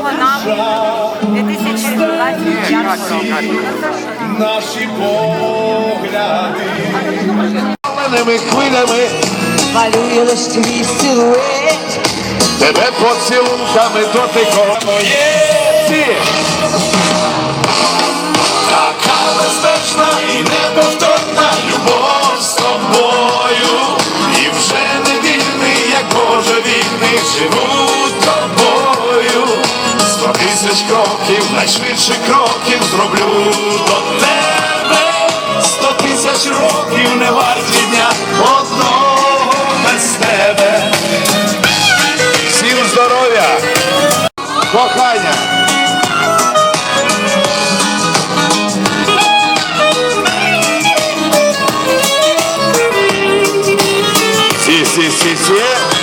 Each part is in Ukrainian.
Щасливого нам 2025 року. наші погляди. Паленими хвилями Малює лиш твій силует, тебе поцілунками дотиком. Є ці. Тисяч кроків, найшвидше кроків зроблю до тебе. Сто тисяч років не варті дня одного без тебе. Всім здоров'я! Кохання! Сі, сі, сі, сі.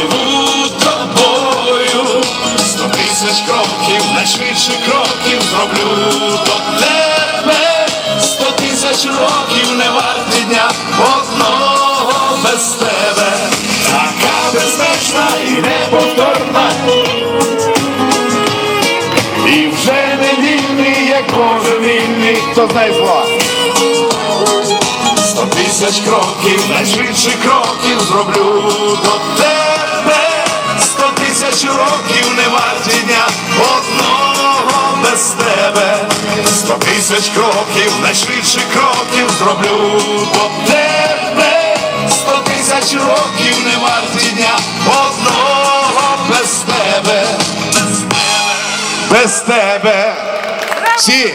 Живу тобою. Сто тисяч кроків, найшвидше кроків зроблю до тебе. Сто тисяч років не варті дня одного без тебе. Така безпечна і неповторна. І вже не вільний, як Боже вільний, хто знає слова. Сто тисяч кроків, найшвидше кроків зроблю до тебе. Тисяч кроків, найшвидше кроків зроблю по тебе. Сто тисяч років не варті дня одного без тебе. Без тебе. Всі.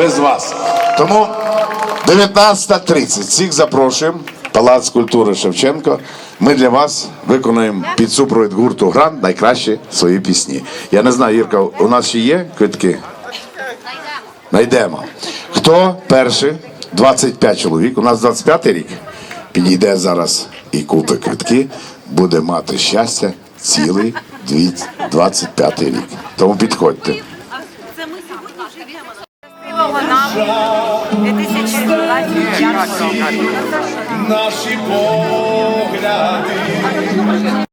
Без вас. Тому 19.30. Всіх запрошуємо. Палац культури Шевченко. Ми для вас виконуємо під супровід гурту Грант найкращі свої пісні. Я не знаю, Ірка, у нас ще є квитки? Найдемо. Хто перший? 25 чоловік. У нас 25 рік. Підійде зараз і купить квитки, буде мати щастя цілий дві- 25 рік. Тому підходьте. Наші погляди